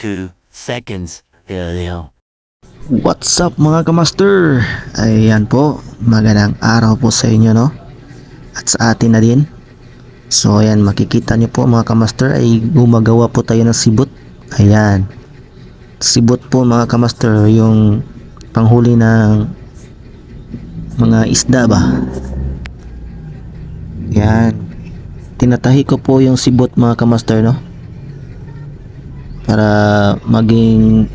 two seconds earlier. What's up mga kamaster? Ayan po, magandang araw po sa inyo no? At sa atin na din. So ayan, makikita niyo po mga kamaster ay gumagawa po tayo ng sibot. Ayan. Sibot po mga kamaster yung panghuli ng mga isda ba? Ayan. Tinatahi ko po yung sibot mga kamaster no? Para maging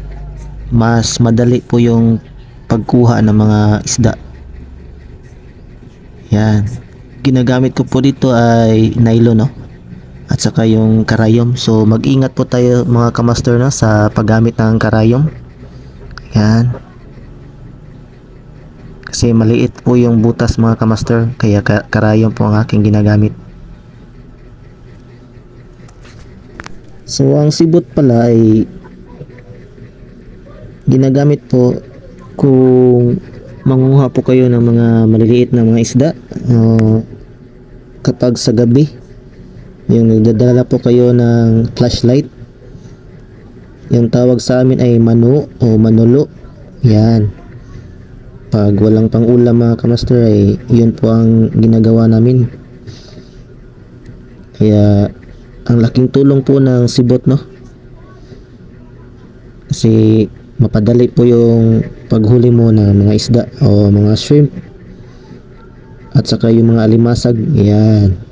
mas madali po yung pagkuha ng mga isda. Yan. Ginagamit ko po dito ay nylon no. At saka yung karayom. So mag-ingat po tayo mga kamaster no sa paggamit ng karayom. Yan. Kasi maliit po yung butas mga kamaster kaya ka- karayom po ang aking ginagamit. So ang sibot pala ay ginagamit po kung manguha po kayo ng mga maliliit na mga isda uh, kapag sa gabi yung nagdadala po kayo ng flashlight. Yung tawag sa amin ay manu o manulo yan. Pag walang pang ulam mga kamaster ay yun po ang ginagawa namin. Kaya ang laking tulong po ng sibot no? Kasi mapadali po yung paghuli mo ng mga isda o mga shrimp. At saka yung mga alimasag. Yan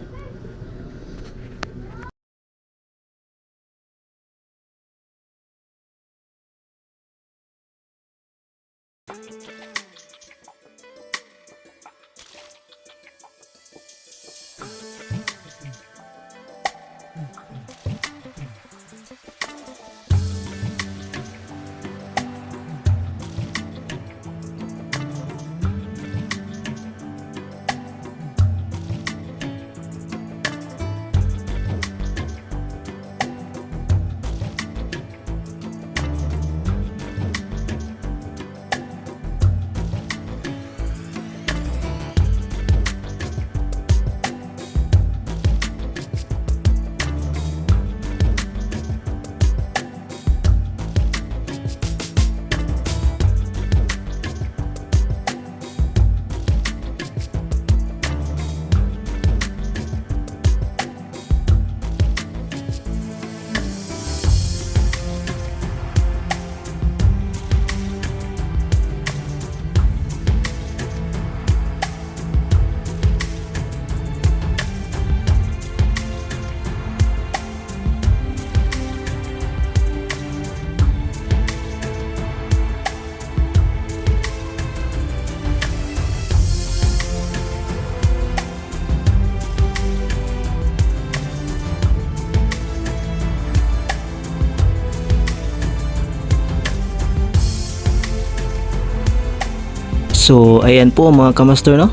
So, ayan po mga kamaster, no?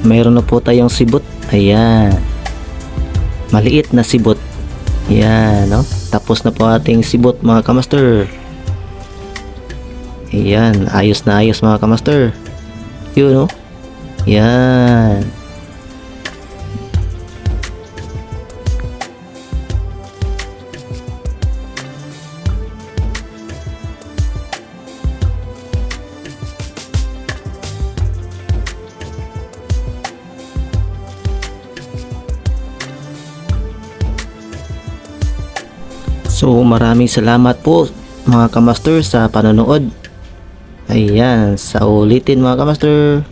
Mayroon na po tayong sibot. Ayan. Maliit na sibot. Ayan, no? Tapos na po ating sibot mga kamaster. Ayan, ayos na ayos mga kamaster. Yun, no? Ayan. So maraming salamat po mga kamaster sa panonood. Ayan, sa ulitin mga kamaster.